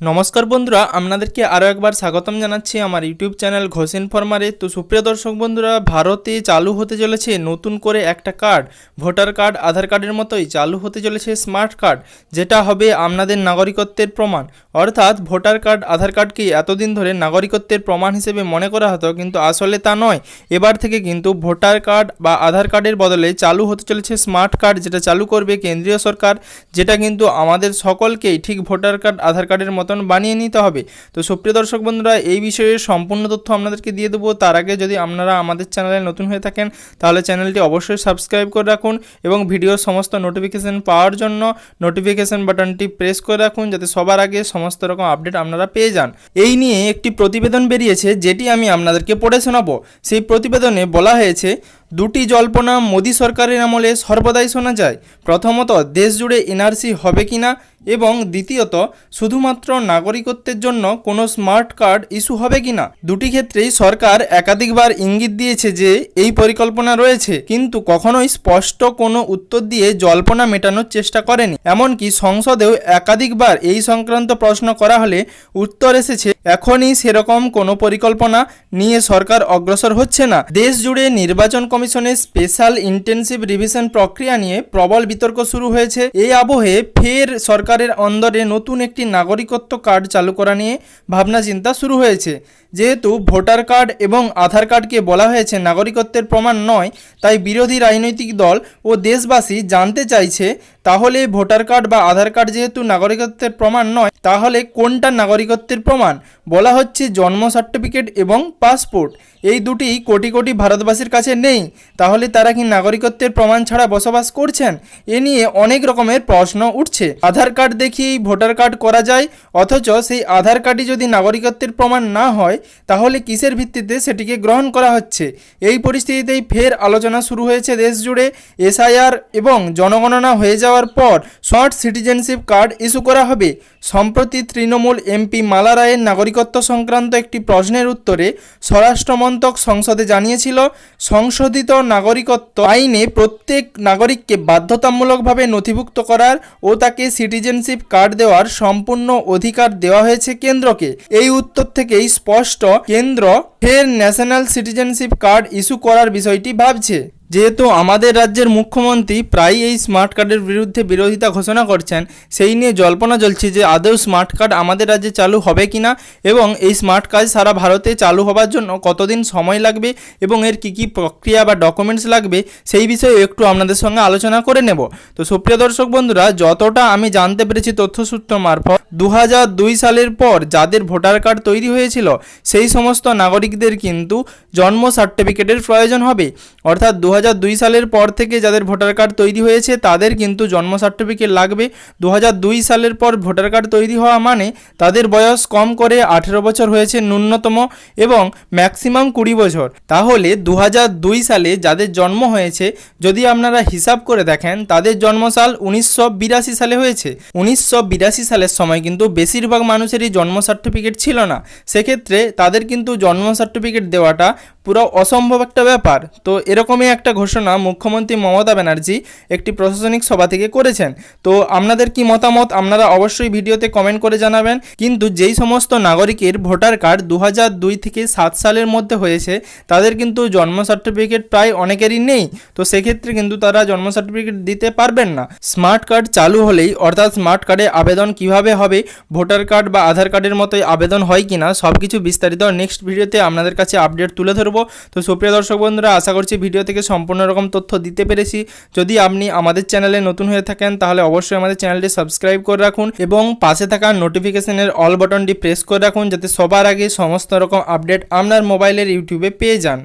নমস্কার বন্ধুরা, আপনাদেরকে আরও একবার স্বাগতম জানাচ্ছি আমার ইউটিউব চ্যানেল ঘোষ ইনফরমারে। তো সুপ্রিয় দর্শক বন্ধুরা, ভারতে চালু হতে চলেছে নতুন করে একটা কার্ড। ভোটার কার্ড, আধার কার্ডের মতোই চালু হতে চলেছে স্মার্ট কার্ড, যেটা হবে আপনাদের নাগরিকত্বের প্রমাণ। অর্থাৎ ভোটার কার্ড, আধার কার্ডকে এতদিন ধরে নাগরিকত্বের প্রমাণ হিসেবে মনে করা হতো, কিন্তু আসলে তা নয়। এবার থেকে কিন্তু ভোটার কার্ড বা আধার কার্ডের বদলে চালু হতে চলেছে স্মার্ট কার্ড, যেটা চালু করবে কেন্দ্রীয় সরকার, যেটা কিন্তু আমাদের সকলকেই ঠিক ভোটার কার্ড, আধার কার্ডের মতন বানিয়ে নিতে হবে। তো সুপ্রিয় দর্শক বন্ধুরা, এই বিষয়ে সম্পূর্ণ তথ্য আপনাদেরকে দিয়ে দেবো। তার আগে যদি আপনারা আমাদের চ্যানেলে নতুন হয়ে থাকেন, তাহলে চ্যানেলটি অবশ্যই সাবস্ক্রাইব করে রাখুন এবং ভিডিওর সমস্ত নোটিফিকেশন পাওয়ার জন্য নোটিফিকেশন বাটনটি প্রেস করে রাখুন যাতে সবার আগে সমস্ত রকম আপডেট আপনারা পেয়ে যান। এই নিয়ে একটি প্রতিবেদন বেরিয়েছে, যেটি আমি আপনাদেরকে পড়ে শোনাবো। সেই প্রতিবেদনে বলা হয়েছে, দুটি জল্পনা মোদী সরকারের আমলে সর্বদাই শোনা যায়। প্রথমত দেশ জুড়ে এনআরসি হবে কিনা? এবং দ্বিতীয়ত, শুধুমাত্র নাগরিকত্বের জন্য কোনো স্মার্ট কার্ড ইস্যু হবে কিনা? দুটি ক্ষেত্রেই সরকার একাধিকবার ইঙ্গিত দিয়েছে যে এই পরিকল্পনা রয়েছে, কিন্তু কখনোই স্পষ্ট কোনো উত্তর দিয়ে জল্পনা মেটানোর চেষ্টা করেনি। এমনকি সংসদেও একাধিকবার এই সংক্রান্ত প্রশ্ন করা হলে উত্তর এসেছে, এখনই সেরকম কোনো পরিকল্পনা নিয়ে সরকার অগ্রসর হচ্ছে না। দেশ জুড়ে নির্বাচন কমিশনের স্পেশাল ইন্টেনসিভ রিভিশন প্রক্রিয়া নিয়ে প্রবল বিতর্ক শুরু হয়েছে। এই আবহে ফের সরকারের অন্দরে নতুন একটি নাগরিকত্ব কার্ড চালু করা নিয়ে ভাবনা চিন্তা শুরু হয়েছে। যেহেতু ভোটার কার্ড এবং আধার কার্ডকে বলা হয়েছে নাগরিকত্বের প্রমাণ নয়, তাই বিরোধী রাজনৈতিক দল ও দেশবাসী জানতে চাইছে, তাহলে ভোটার কার্ড বা আধার কার্ড যেহেতু নাগরিকত্বের প্রমাণ নয়, তাহলে কোনটা নাগরিকত্বের প্রমাণ? বলা হচ্ছে জন্ম সার্টিফিকেট এবং পাসপোর্ট। এই দুটি কোটি কোটি ভারতবাসীর কাছে নেই, তাহলে তারা কি নাগরিকত্বের প্রমাণ ছাড়া বসবাস করছেন? এ নিয়ে অনেক রকমের প্রশ্ন উঠছে। আধার কার্ড দেখিয়েই ভোটার কার্ড করা যায়, অথচ সেই আধার কার্ডই যদি নাগরিকত্বের প্রমাণ না হয়, তাহলে কিসের ভিত্তিতে সেটিকে গ্রহণ করা হচ্ছে? এই পরিস্থিতিতেই ফের আলোচনা শুরু হয়েছে দেশ জুড়ে এসআইআর এবং জনগণনা হয়ে যাওয়ার পর শর্ট সিটিজেনশিপ কার্ড ইস্যু করা হবে। সম্প্রতি তৃণমূল এমপি মালা রায়ের নাগরিকত্ব সংক্রান্ত একটি প্রশ্নের উত্তরে স্বরাষ্ট্রমন্ত্রক সংসদে জানিয়েছিল, সংশোধিত নাগরিকত্ব আইনে প্রত্যেক নাগরিককে বাধ্যতামূলকভাবে নথিভুক্ত করার ও তাকে সিটিজেনশিপ কার্ড দেওয়ার সম্পূর্ণ অধিকার দেওয়া হয়েছে কেন্দ্রকে। এই উত্তর থেকেই স্পষ্ট, কেন্দ্র ফের ন্যাশনাল সিটিজেনশিপ কার্ড ইস্যু করার বিষয়টি ভাবছে। যেহেতু আমাদের রাজ্যের মুখ্যমন্ত্রী প্রায়ই এই স্মার্ট কার্ডের বিরুদ্ধে বিরোধিতা ঘোষণা করছেন, সেই নিয়ে জল্পনা চলছে যে আদৌ স্মার্ট কার্ড আমাদের রাজ্যে চালু হবে কিনা এবং এই স্মার্ট কার্ড সারা ভারতে চালু হবার জন্য কতদিন সময় লাগবে এবং এর কী কী প্রক্রিয়া বা ডকুমেন্টস লাগবে সেই বিষয়ে একটু আপনাদের সঙ্গে আলোচনা করে নেব। তো সুপ্রিয় দর্শক বন্ধুরা, যতটা আমি জানতে পেরেছি তথ্যসূত্র মারফত দু সালের পর যাদের ভোটার কার্ড তৈরি হয়েছিল, সেই সমস্ত নাগরিকদের কিন্তু জন্ম সার্টিফিকেটের প্রয়োজন হবে। অর্থাৎ দু সালের পর থেকে যাদের ভোটার কার্ড তৈরি হয়েছে, তাদের কিন্তু জন্ম সার্টিফিকেট লাগবে। দু সালের পর ভোটার কার্ড তৈরি হওয়া মানে তাদের বয়স কম করে আঠেরো বছর হয়েছে ন্যূনতম এবং ম্যাক্সিমাম কুড়ি বছর। তাহলে দু সালে যাদের জন্ম হয়েছে, যদি আপনারা হিসাব করে দেখেন, তাদের জন্মসাল উনিশশো বিরাশি সালে হয়েছে। উনিশশো বিরাশি সালের সময় কিন্তু বেশিরভাগ মানুষেরই জন্ম সার্টিফিকেট ছিল না। সেক্ষেত্রে তাদের কিন্তু জন্ম সার্টিফিকেট দেওয়াটা পুরো অসম্ভব একটা ব্যাপার। তো এরকমই একটা ঘোষণা মুখ্যমন্ত্রী মমতা ব্যানার্জি একটি প্রশাসনিক সভা থেকে করেছেন। তো আপনাদের কি মতামত আপনারা অবশ্যই ভিডিওতে কমেন্ট করে জানাবেন। কিন্তু যেই সমস্ত নাগরিকের ভোটার কার্ড দু দুই থেকে সাত সালের মধ্যে হয়েছে, তাদের কিন্তু জন্ম সার্টিফিকেট প্রায় অনেকেরই নেই। তো সেক্ষেত্রে কিন্তু তারা জন্ম সার্টিফিকেট দিতে পারবেন না। স্মার্ট কার্ড চালু হলেই, অর্থাৎ স্মার্ট কার্ডে আবেদন কীভাবে হবে, ভোটার কার্ড বা আধার কার্ডের মতোই আবেদন হয় কিনা সব কিছু বিস্তারিত নেক্সট ভিডিওতে আপনাদের কাছে আপডেট তুলে ধরবো। তো সুপ্রিয় দর্শক বন্ধুরা, আশা করছি ভিডিও থেকে সম্পূর্ণ রকম তথ্য দিতে পেরেছি। যদি আপনি আমাদের চ্যানেলে নতুন হয়ে থাকেন, তাহলে অবশ্যই আমাদের চ্যানেলটি সাবস্ক্রাইব করে রাখুন এবং পাশে থাকা নোটিফিকেশনের অল বাটনটি প্রেস করে রাখুন, যাতে সবার আগে সমস্ত রকম আপডেট আপনার মোবাইলের ইউটিউবে পেয়ে যান।